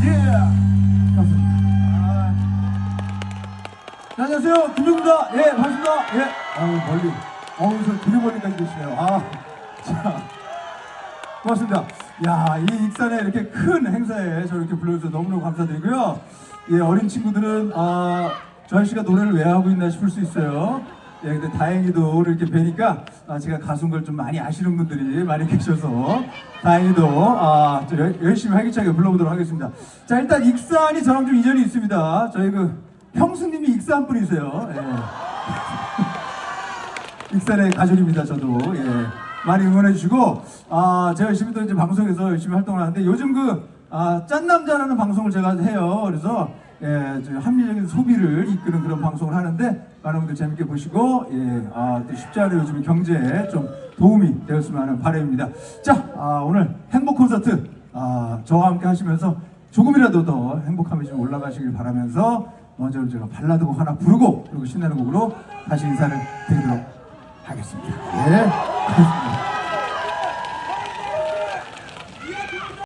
네, 안녕하세요. 김용입니다. 예, 반갑습니다. 예. 아유, 멀리. 어우, 저 되게 멀리까지 계시네요. 아, 자. 고맙습니다. 야, 이 익산에 이렇게 큰 행사에 저렇게 불러주셔서 너무너무 감사드리고요. 예, 어린 친구들은, 아, 저 아저씨가 노래를 왜 하고 있나 싶을 수 있어요. 예, 근데 다행히도 이렇게 뵈니까 아, 제가 가수인 걸 좀 많이 아시는 분들이 많이 계셔서 다행히도 아, 저 열- 열심히 활기차게 불러보도록 하겠습니다. 자, 일단 익산이 저랑 좀 인연이 있습니다. 저희 그 형수님이 익산 분이세요. 예. 익산의 가족입니다, 저도. 예. 많이 응원해 주시고, 아, 제가 열심히 또 이제 방송에서 열심히 활동을 하는데, 요즘 그, 아, 짠남자라는 방송을 제가 해요. 그래서, 예, 저 합리적인 소비를 이끄는 그런 방송을 하는데, 많은 분들 재밌게 보시고, 예, 아, 또 쉽지 않은 요즘 경제에 좀 도움이 되었으면 하는 바람입니다. 자, 아, 오늘 행복 콘서트, 아, 저와 함께 하시면서 조금이라도 더 행복함이 좀 올라가시길 바라면서, 먼저 제가 발라드 곡 하나 부르고, 그리고 신나는 곡으로 다시 인사를 드리도록 하겠습니다. 예.